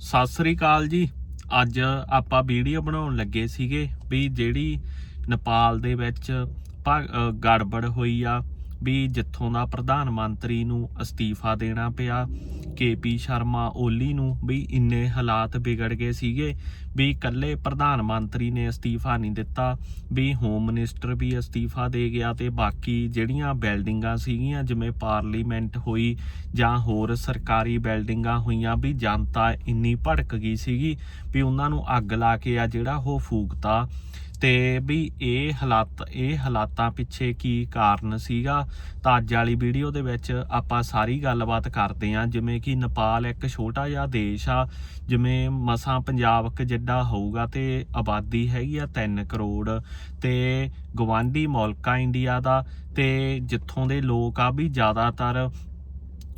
ਸਤਿ ਸ੍ਰੀ ਅਕਾਲ ਜੀ। ਅੱਜ ਆਪਾਂ ਵੀਡੀਓ ਬਣਾਉਣ ਲੱਗੇ ਸੀਗੇ ਵੀ ਜਿਹੜੀ ਨੇਪਾਲ ਦੇ ਵਿੱਚ ਭਗ- ਗੜਬੜ ਹੋਈ ਆ, ਵੀ ਜਿੱਥੋਂ ਦਾ ਪ੍ਰਧਾਨ ਮੰਤਰੀ ਨੂੰ ਅਸਤੀਫਾ ਦੇਣਾ ਪਿਆ ਕੇਪੀ ਸ਼ਰਮਾ ਓਲੀ ਨੂੰ ਵੀ ਇੰਨੇ ਹਾਲਾਤ ਵਿਗੜ ਗਏ ਸੀਗੇ ਵੀ ਇਕੱਲੇ ਪ੍ਰਧਾਨ ਮੰਤਰੀ ਨੇ ਅਸਤੀਫਾ ਨਹੀਂ ਦਿੱਤਾ, ਵੀ ਹੋਮ ਮਿਨਿਸਟਰ ਵੀ ਅਸਤੀਫਾ ਦੇ ਗਿਆ ਤੇ ਬਾਕੀ ਜਿਹੜੀਆਂ ਬਿਲਡਿੰਗਾਂ ਸੀਗੀਆਂ, ਜਿਵੇਂ ਪਾਰਲੀਮੈਂਟ ਹੋਈ ਜਾਂ ਹੋਰ ਸਰਕਾਰੀ ਬਿਲਡਿੰਗਾਂ ਹੋਈਆਂ, ਵੀ ਜਨਤਾ ਇੰਨੀ ਭੜਕ ਗਈ ਸੀਗੀ ਵੀ ਉਹਨਾਂ ਨੂੰ ਅੱਗ ਲਾ ਕੇ ਆ ਜਿਹੜਾ ਉਹ ਫੂਕਤਾ। ਤੇ ਵੀ ਇਹ ਹਾਲਾਤ, ਇਹ ਹਾਲਾਤਾਂ ਪਿੱਛੇ ਕੀ ਕਾਰਨ ਸੀਗਾ, ਤਾਂ ਅੱਜ ਵਾਲੀ ਵੀਡੀਓ ਦੇ ਵਿੱਚ ਆਪਾਂ ਸਾਰੀ ਗੱਲਬਾਤ ਕਰਦੇ ਹਾਂ, ਜਿਵੇਂ ਕਿ ਨੇਪਾਲ ਇੱਕ ਛੋਟਾ ਜਿਹਾ ਦੇਸ਼ ਆ, ਜਿਵੇਂ ਮਸਾਂ ਪੰਜਾਬ ਕ ਜਿੱਡਾ ਹੋਊਗਾ ਤੇ ਆਬਾਦੀ ਹੈਗੀ ਆ 3 ਕਰੋੜ ਤੇ ਗਵਾਂਢੀ ਮੁਲਕ ਆ ਇੰਡੀਆ ਦਾ, ਤੇ ਜਿੱਥੋਂ ਦੇ ਲੋਕ ਆ ਵੀ ਜ਼ਿਆਦਾਤਰ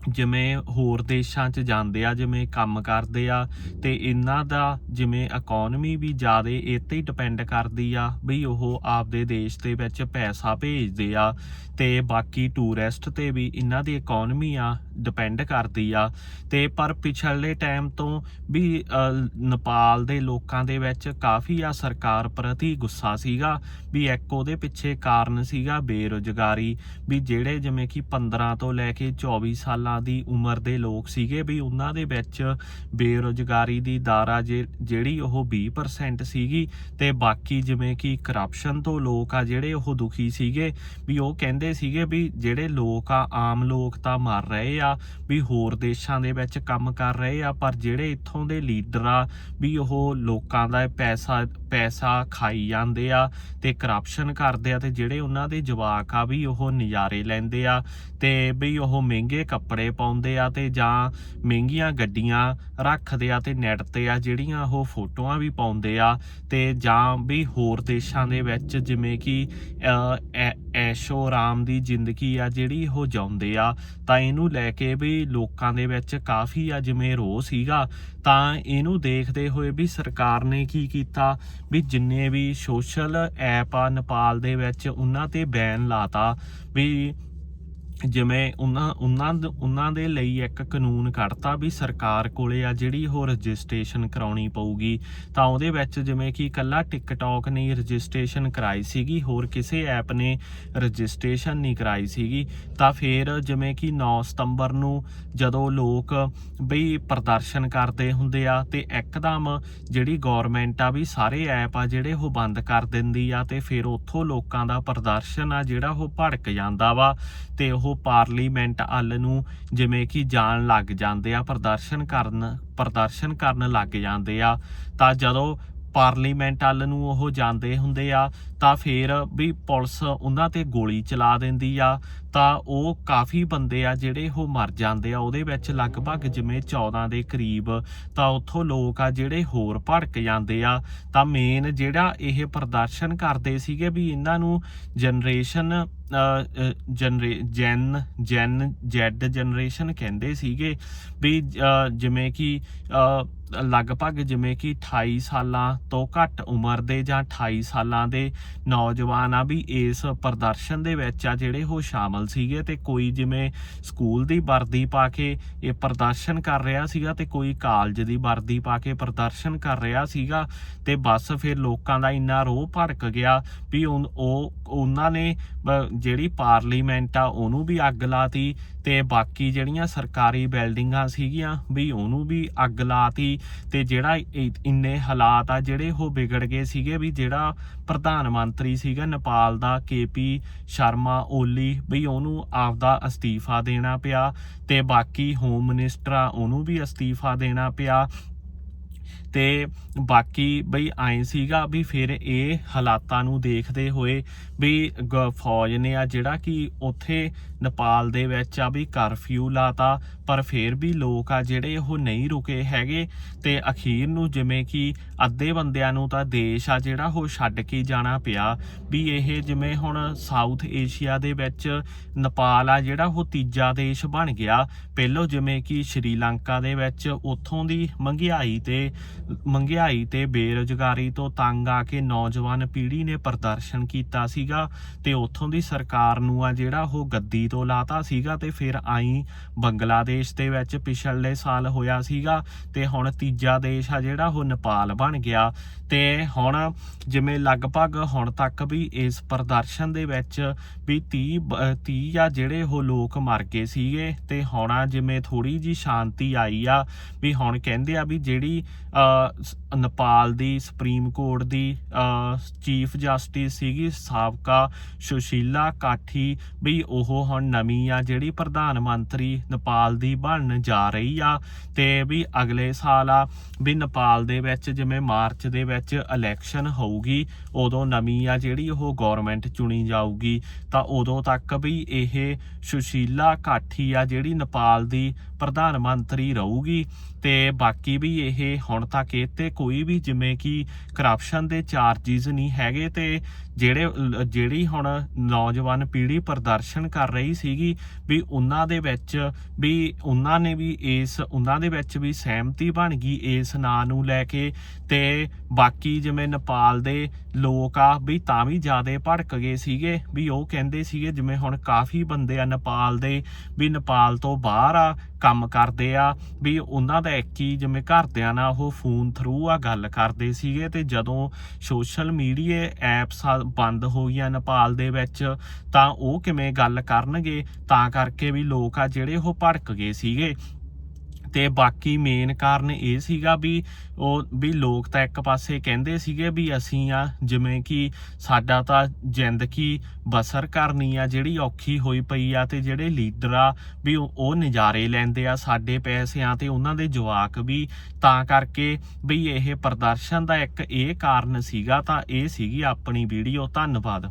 ਜਿਵੇਂ ਹੋਰ ਦੇਸ਼ਾਂ 'ਚ ਜਾਂਦੇ ਆ, ਜਿਵੇਂ ਕੰਮ ਕਰਦੇ ਆ, ਤੇ ਇਹਨਾਂ ਦਾ ਜਿਵੇਂ ਇਕਨੋਮੀ ਵੀ ਜ਼ਿਆਦਾ ਇਹ ਤੇ ਹੀ ਡਿਪੈਂਡ ਕਰਦੀ ਆ ਵੀ ਉਹ ਆਪਦੇ ਦੇਸ਼ ਦੇ ਵਿੱਚ ਪੈਸਾ ਭੇਜਦੇ ਆ, ਤੇ ਬਾਕੀ ਟੂਰਿਸਟ ਤੇ ਵੀ ਇਹਨਾਂ ਦੀ ਇਕਨੋਮੀ ਆ ਡਿਪੈਂਡ ਕਰਦੀ ਆ। ਤੇ ਪਰ ਪਿਛਲੇ ਟਾਈਮ ਤੋਂ ਵੀ ਨੇਪਾਲ ਦੇ ਲੋਕਾਂ ਦੇ ਵਿੱਚ ਕਾਫੀ ਆ ਸਰਕਾਰ ਪ੍ਰਤੀ ਗੁੱਸਾ ਸੀਗਾ, ਵੀ ਇੱਕ ਉਹਦੇ ਪਿੱਛੇ ਕਾਰਨ ਸੀਗਾ ਬੇਰੁਜ਼ਗਾਰੀ, ਵੀ ਜਿਹੜੇ ਜਿਵੇਂ ਕਿ 15 ਤੋਂ ਲੈ ਕੇ 24 ਸਾਲਾਂ ਦੀ ਉਮਰ ਦੇ ਲੋਕ ਸੀਗੇ, ਵੀ ਉਹਨਾਂ ਦੇ ਵਿੱਚ ਬੇਰੁਜ਼ਗਾਰੀ ਦੀ ਦਾਰਾ ਜੇ- ਜਿਹੜੀ ਉਹ 20% ਸੀਗੀ, ਤੇ ਬਾਕੀ ਜਿਵੇਂ ਕਿ ਕਰਪਸ਼ਨ ਤੋਂ ਲੋਕ ਆ ਜਿਹੜੇ ਉਹ ਦੁਖੀ ਸੀਗੇ, ਵੀ ਉਹ ਕਹਿੰਦੇ ਸੀਗੇ ਵੀ ਜਿਹੜੇ ਲੋਕ ਆ, ਆਮ ਲੋਕ ਤਾਂ ਮਰ ਰਹੇ ਆ ਵੀ ਹੋਰ ਦੇਸ਼ਾਂ ਦੇ ਵਿੱਚ ਕੰਮ ਕਰ ਰਹੇ ਆ, ਪਰ ਜਿਹੜੇ ਇੱਥੋਂ ਦੇ ਲੀਡਰ ਆ, ਵੀ ਉਹ ਲੋਕਾਂ ਦਾ ਪੈਸਾ ਪੈਸਾ ਖਾਈ ਜਾਂਦੇ ਆ ਤੇ ਕਰਪਸ਼ਨ ਕਰਦੇ ਆ ਤੇ ਜਿਹੜੇ ਉਹਨਾਂ ਦੇ ਜਵਾਕ ਆ ਵੀ ਉਹ ਨਜ਼ਾਰੇ ਲੈਂਦੇ ਆ ਤੇ ਵੀ ਉਹ ਮਹਿੰਗੇ ਕੱਪੜੇ ਪਾਉਂਦੇ ਆ ਤੇ ਜਾਂ ਮਹਿੰਗੀਆਂ ਗੱਡੀਆਂ ਰੱਖਦੇ ਆ ਤੇ ਨੈਟ ਤੇ ਆ ਜਿਹੜੀਆਂ ਉਹ ਫੋਟੋਆਂ ਵੀ ਪਾਉਂਦੇ ਆ ਤੇ ਜਾਂ ਵੀ ਹੋਰ ਦੇਸ਼ਾਂ ਦੇ ਵਿੱਚ ਜਿਵੇਂ ਕਿ ਐਸ਼ੋ ਆਰਾਮ ਦੀ ਜ਼ਿੰਦਗੀ ਆ ਜਿਹੜੀ ਉਹ ਜਾਉਂਦੇ ਆ ਤਾਂ ਇਹਨੂੰ ਲੈ ਕੇ ਵੀ ਲੋਕਾਂ ਦੇ ਵਿੱਚ ਕਾਫੀ ਆ ਜਿਵੇਂ ਰੋਹ ਸੀਗਾ ਤਾਂ ਇਹਨੂੰ ਦੇਖਦੇ ਹੋਏ ਵੀ ਸਰਕਾਰ ਨੇ ਕੀ ਕੀਤਾ? ਵੀ ਜਿੰਨੇ ਵੀ ਸੋਸ਼ਲ ਐਪ ਆ, ਨੇਪਾਲ ਦੇ ਵਿੱਚ ਉਹਨਾਂ ਤੇ ਬੈਨ ਲਾਤਾ ਵੀ ਜਿਵੇਂ ਉਹਨਾਂ ਉਹਨਾਂ ਉਹਨਾਂ ਦੇ ਲਈ ਇੱਕ ਕਾਨੂੰਨ ਕੱਢਤਾ ਵੀ ਸਰਕਾਰ ਕੋਲੇ ਆ ਜਿਹੜੀ ਉਹ ਰਜਿਸਟ੍ਰੇਸ਼ਨ ਕਰਾਉਣੀ ਪਊਗੀ। ਤਾਂ ਉਹਦੇ ਵਿੱਚ ਜਿਵੇਂ ਕਿ ਇਕੱਲਾ ਟਿਕਟੌਕ ਨੇ ਰਜਿਸਟ੍ਰੇਸ਼ਨ ਕਰਾਈ ਸੀਗੀ, ਹੋਰ ਕਿਸੇ ਐਪ ਨੇ ਰਜਿਸਟ੍ਰੇਸ਼ਨ ਨਹੀਂ ਕਰਾਈ ਸੀਗੀ। ਤਾਂ ਫਿਰ ਜਿਵੇਂ ਕਿ 9 ਸਤੰਬਰ ਨੂੰ ਜਦੋਂ ਲੋਕ ਬਈ ਪ੍ਰਦਰਸ਼ਨ ਕਰਦੇ ਹੁੰਦੇ ਆ ਤੇ ਇੱਕਦਮ ਜਿਹੜੀ ਗਵਰਨਮੈਂਟ ਆ ਵੀ ਸਾਰੇ ਐਪ ਆ ਜਿਹੜੇ ਉਹ ਬੰਦ ਕਰ ਦਿੰਦੀ ਆ ਤੇ ਫਿਰ ਉੱਥੋਂ ਲੋਕਾਂ ਦਾ ਪ੍ਰਦਰਸ਼ਨ ਆ ਜਿਹੜਾ ਉਹ ਭੜਕ ਜਾਂਦਾ ਵਾ ਤੇ ਉਹ ਉਹ ਪਾਰਲੀਮੈਂਟ ਵੱਲ ਨੂੰ ਜਿਵੇਂ ਕਿ ਜਾਣ ਲੱਗ ਜਾਂਦੇ ਆ, ਪ੍ਰਦਰਸ਼ਨ ਕਰਨ ਪ੍ਰਦਰਸ਼ਨ ਕਰਨ ਲੱਗ ਜਾਂਦੇ ਆ, ਤਾਂ ਜਦੋਂ ਪਾਰਲੀਮੈਂਟ ਵੱਲ ਨੂੰ ਉਹ ਜਾਂਦੇ ਹੁੰਦੇ ਆ ਤਾਂ ਫਿਰ ਵੀ ਪੁਲਿਸ ਉਹਨਾਂ ਤੇ ਗੋਲੀ ਚਲਾ ਦਿੰਦੀ ਆ ਤਾਂ ਉਹ ਕਾਫੀ ਬੰਦੇ ਆ ਜਿਹੜੇ ਉਹ ਮਰ ਜਾਂਦੇ ਆ। ਉਹਦੇ ਵਿੱਚ ਲਗਭਗ ਜਿਵੇਂ 14 ਦੇ ਕਰੀਬ ਤਾਂ ਉੱਥੋਂ ਲੋਕ ਆ ਜਿਹੜੇ ਹੋਰ ਭੜਕ ਜਾਂਦੇ ਆ। ਤਾਂ ਮੇਨ ਜਿਹੜਾ ਇਹ ਪ੍ਰਦਰਸ਼ਨ ਕਰਦੇ ਸੀਗੇ ਵੀ ਇਹਨਾਂ ਨੂੰ ਜਨਰੇਸ਼ਨ ਜਨਰੇ ਜੈਨ ਜੈਨ ਜੈਡ ਜਨਰੇਸ਼ਨ ਕਹਿੰਦੇ ਸੀਗੇ ਵੀ ਜਿਵੇਂ ਕਿ ਅ, ਲਗਭਗ ਜਿਵੇਂ ਕਿ 28 ਸਾਲਾਂ ਤੋਂ ਘੱਟ ਉਮਰ ਦੇ ਜਾਂ 28 ਸਾਲਾਂ ਦੇ ਨੌਜਵਾਨ ਆ ਵੀ ਇਸ ਪ੍ਰਦਰਸ਼ਨ ਦੇ ਵਿੱਚ ਆ ਜਿਹੜੇ ਉਹ ਸ਼ਾਮਲ ਸੀਗੇ ਤੇ ਕੋਈ ਜਿਵੇਂ ਸਕੂਲ ਦੀ ਵਰਦੀ ਪਾ ਕੇ ਇਹ ਪ੍ਰਦਰਸ਼ਨ ਕਰ ਰਿਹਾ ਸੀਗਾ ਤੇ ਕੋਈ ਕਾਲਜ ਦੀ ਵਰਦੀ ਪਾ ਕੇ ਪ੍ਰਦਰਸ਼ਨ ਕਰ ਰਿਹਾ ਸੀਗਾ ਤੇ ਬਸ ਫਿਰ ਲੋਕਾਂ ਦਾ ਇੰਨਾ ਰੋਹ ਭੜਕ ਗਿਆ ਵੀ ਉਹ, ਉਹਨਾਂ ਨੇ ਜਿਹੜੀ ਪਾਰਲੀਮੈਂਟ ਆ ਉਹਨੂੰ ਵੀ ਅੱਗ ਲਾਤੀ ਤੇ ਬਾਕੀ ਜਿਹੜੀਆਂ ਸਰਕਾਰੀ ਬਿਲਡਿੰਗਾਂ ਸੀਗੀਆਂ ਵੀ ਉਹਨੂੰ ਵੀ ਅੱਗ ਲਾਤੀ ਤੇ ਜਿਹੜਾ ਇ- ਇੰਨੇ ਹਾਲਾਤ ਆ ਜਿਹੜੇ ਉਹ ਵਿਗੜ ਗਏ ਸੀਗੇ ਵੀ ਜਿਹੜਾ ਪ੍ਰਧਾਨ ਮੰਤਰੀ ਸੀਗਾ ਨੇਪਾਲ ਦਾ ਕੇਪੀ ਸ਼ਰਮਾ ਓਲੀ ਵੀ ਉਹਨੂੰ ਆਪਦਾ ਅਸਤੀਫਾ ਦੇਣਾ ਪਿਆ ਤੇ ਬਾਕੀ ਹੋਮ ਮਿਨਿਸਟਰ ਆ, ਉਹਨੂੰ ਵੀ ਅਸਤੀਫਾ ਦੇਣਾ ਪਿਆ। ਤੇ ਬਾਕੀ ਬਈ ਐਂ ਸੀਗਾ ਵੀ ਫਿਰ ਇਹ ਹਾਲਾਤਾਂ ਨੂੰ ਦੇਖਦੇ ਹੋਏ ਵੀ ਗ- ਫੌਜ ਨੇ ਆ ਜਿਹੜਾ ਕਿ ਉੱਥੇ ਨੇਪਾਲ ਦੇ ਵਿੱਚ ਆ ਵੀ ਕਰਫਿਊ ਲਾਤਾ ਪਰ ਫਿਰ ਵੀ ਲੋਕ ਆ ਜਿਹੜੇ ਉਹ ਨਹੀਂ ਰੁਕੇ ਹੈਗੇ ਤੇ ਅਖੀਰ ਨੂੰ ਜਿਵੇਂ ਕਿ ਅੱਧੇ ਬੰਦਿਆਂ ਨੂੰ ਤਾਂ ਦੇਸ਼ ਆ ਜਿਹੜਾ ਉਹ ਛੱਡ ਕੇ ਜਾਣਾ ਪਿਆ ਵੀ ਇਹ ਜਿਵੇਂ ਹੁਣ ਸਾਊਥ ਏਸ਼ੀਆ ਦੇ ਵਿੱਚ ਨੇਪਾਲ ਆ ਜਿਹੜਾ ਉਹ ਤੀਜਾ ਦੇਸ਼ ਬਣ ਗਿਆ। ਪਹਿਲੋਂ ਜਿਵੇਂ ਕਿ ਸ਼੍ਰੀਲੰਕਾ ਦੇ ਵਿੱਚ ਉੱਥੋਂ ਦੀ ਮਹਿੰਗਾਈ ਤੇ ਮਹਿੰਗਾਈ ਤੇ ਬੇਰੁਜ਼ਗਾਰੀ ਤੋਂ ਤੰਗ ਆ ਕੇ ਨੌਜਵਾਨ ਪੀੜ੍ਹੀ ਨੇ ਪ੍ਰਦਰਸ਼ਨ ਕੀਤਾ ਸੀਗਾ ਤੇ ਉੱਥੋਂ ਦੀ ਸਰਕਾਰ ਨੂੰ ਆ ਜਿਹੜਾ ਉਹ ਗੱਦੀ ਤੋਂ ਲਾਤਾ ਸੀਗਾ ਤੇ ਫਿਰ ਆਈ ਬੰਗਲਾਦੇਸ਼ ਦੇਸ਼ ਦੇ ਵਿੱਚ ਪਿਛਲੇ ਸਾਲ ਹੋਇਆ ਸੀਗਾ ਤੇ ਹੁਣ ਤੀਜਾ ਦੇਸ਼ ਆ ਜਿਹੜਾ, ਉਹ ਨੇਪਾਲ ਬਣ ਗਿਆ। ਤੇ ਹੁਣ ਜਿਵੇਂ ਲਗਭਗ ਹੁਣ ਤੱਕ ਵੀ ਇਸ ਪ੍ਰਦਰਸ਼ਨ ਦੇ ਵਿੱਚ ਵੀ 30 ਬ- 30 ਆ ਜਿਹੜੇ ਉਹ ਲੋਕ ਮਰ ਗਏ ਸੀਗੇ ਤੇ ਹੁਣ ਜਿਵੇਂ ਥੋੜੀ ਜੀ ਸ਼ਾਂਤੀ ਆਈ ਆ ਵੀ ਹੁਣ ਕਹਿੰਦੇ ਆ ਵੀ ਜਿਹੜੀ ਨੇਪਾਲ ਦੀ ਸੁਪਰੀਮ ਕੋਰਟ ਦੀ ਚੀਫ ਜਸਟਿਸ ਸੀਗੀ ਸਾਬਕਾ ਸੁਸ਼ੀਲਾ ਕਾਠੀ ਵੀ ਉਹ ਹੁਣ ਨਵੀਂ ਆ ਜਿਹੜੀ ਪ੍ਰਧਾਨ ਮੰਤਰੀ ਨੇਪਾਲ ਦੀ ਬਣਨ ਜਾ ਰਹੀ ਆ ਤੇ ਵੀ ਅਗਲੇ ਸਾਲ ਆ ਵੀ ਨੇਪਾਲ ਦੇ ਵਿੱਚ ਜਿਵੇਂ ਮਾਰਚ ਦੇ ਵਿੱਚ ਇਲੈਕਸ਼ਨ ਹੋਊਗੀ, ਉਦੋਂ ਨਵੀਂ ਆ ਜਿਹੜੀ ਉਹ ਗਵਰਨਮੈਂਟ ਚੁਣੀ ਜਾਊਗੀ, ਤਾਂ ਉਦੋਂ ਤੱਕ ਵੀ ਇਹ ਸੁਸ਼ੀਲਾ ਕਾਠੀ ਆ ਜਿਹੜੀ ਨੇਪਾਲ ਦੀ ਪ੍ਰਧਾਨ ਮੰਤਰੀ ਰਹੂਗੀ ਤੇ ਬਾਕੀ ਵੀ ਇਹ ਹੁਣ ਤੱਕ ਇਹ ਤੇ ਕੋਈ ਵੀ ਜਿਵੇਂ ਕਿ ਕਰਪਸ਼ਨ ਦੇ ਚਾਰजेस ਨਹੀਂ ਹੈਗੇ ਤੇ ਜਿਹੜੇ, ਜਿਹੜੀ ਹੁਣ ਨੌਜਵਾਨ ਪੀੜ੍ਹੀ ਪ੍ਰਦਰਸ਼ਨ ਕਰ ਰਹੀ ਸੀਗੀ ਵੀ ਉਹਨਾਂ ਦੇ ਵਿੱਚ ਵੀ ਉਹਨਾਂ ਨੇ ਵੀ ਇਸ, ਉਹਨਾਂ ਦੇ ਵਿੱਚ ਵੀ ਸਹਿਮਤੀ ਬਣ ਗਈ ਇਸ ਨਾਂ ਨੂੰ ਲੈ ਕੇ ਤੇ ਬਾਕੀ ਜਿਵੇਂ ਨੇਪਾਲ ਦੇ ਲੋਕ ਆ ਵੀ ਤਾਂ ਵੀ ਜ਼ਿਆਦਾ ਭੜਕ ਗਏ ਸੀਗੇ ਵੀ ਉਹ ਕਹਿੰਦੇ ਸੀਗੇ ਜਿਵੇਂ ਹੁਣ ਕਾਫੀ ਬੰਦੇ ਆ ਨੇਪਾਲ ਦੇ ਵੀ ਨੇਪਾਲ ਤੋਂ ਬਾਹਰ ਆ ਕੰਮ ਕਰਦੇ ਆ, ਵੀ ਉਹਨਾਂ ਦਾ ਇੱਕ ਹੀ ਜਿਵੇਂ ਘਰਦਿਆਂ ਨਾਲ ਉਹ ਫੋਨ ਥਰੂ ਆ ਗੱਲ ਕਰਦੇ ਸੀਗੇ ਤੇ ਜਦੋਂ ਸੋਸ਼ਲ ਮੀਡੀਆ ਐਪਸ ਬੰਦ ਹੋ ਗਈਆਂ ਨੇਪਾਲ ਦੇ ਵਿੱਚ, ਤਾਂ ਉਹ ਕਿਵੇਂ ਗੱਲ ਕਰਨਗੇ? ਤਾਂ ਕਰਕੇ ਵੀ ਲੋਕ ਆ ਜਿਹੜੇ ਉਹ ਭੜਕ ਗਏ ਸੀਗੇ। ਤੇ ਬਾਕੀ ਮੇਨ ਕਾਰਨ ਇਹ ਸੀਗਾ ਵੀ ਉਹ, ਵੀ ਲੋਕ ਤਾਂ ਇੱਕ ਪਾਸੇ ਕਹਿੰਦੇ ਸੀਗੇ ਵੀ ਅਸੀਂ ਆ, ਜਿਵੇਂ ਕਿ ਸਾਡਾ ਤਾਂ ਜ਼ਿੰਦਗੀ ਬਸਰ ਕਰਨੀ ਆ, ਜਿਹੜੀ ਔਖੀ ਹੋਈ ਪਈ ਆ ਤੇ ਜਿਹੜੇ ਲੀਡਰ ਆ ਵੀ ਉਹ ਨਜ਼ਾਰੇ ਲੈਂਦੇ ਆ ਸਾਡੇ ਪੈਸਿਆਂ ਤੇ ਉਹਨਾਂ ਦੇ ਜਵਾਕ ਵੀ। ਤਾਂ ਕਰਕੇ ਵੀ ਇਹ ਪ੍ਰਦਰਸ਼ਨ ਦਾ ਇੱਕ ਇਹ ਕਾਰਨ ਸੀਗਾ, ਤਾਂ ਇਹ ਸੀਗੀ ਆਪਣੀ ਵੀਡੀਓ ਧੰਨਵਾਦ।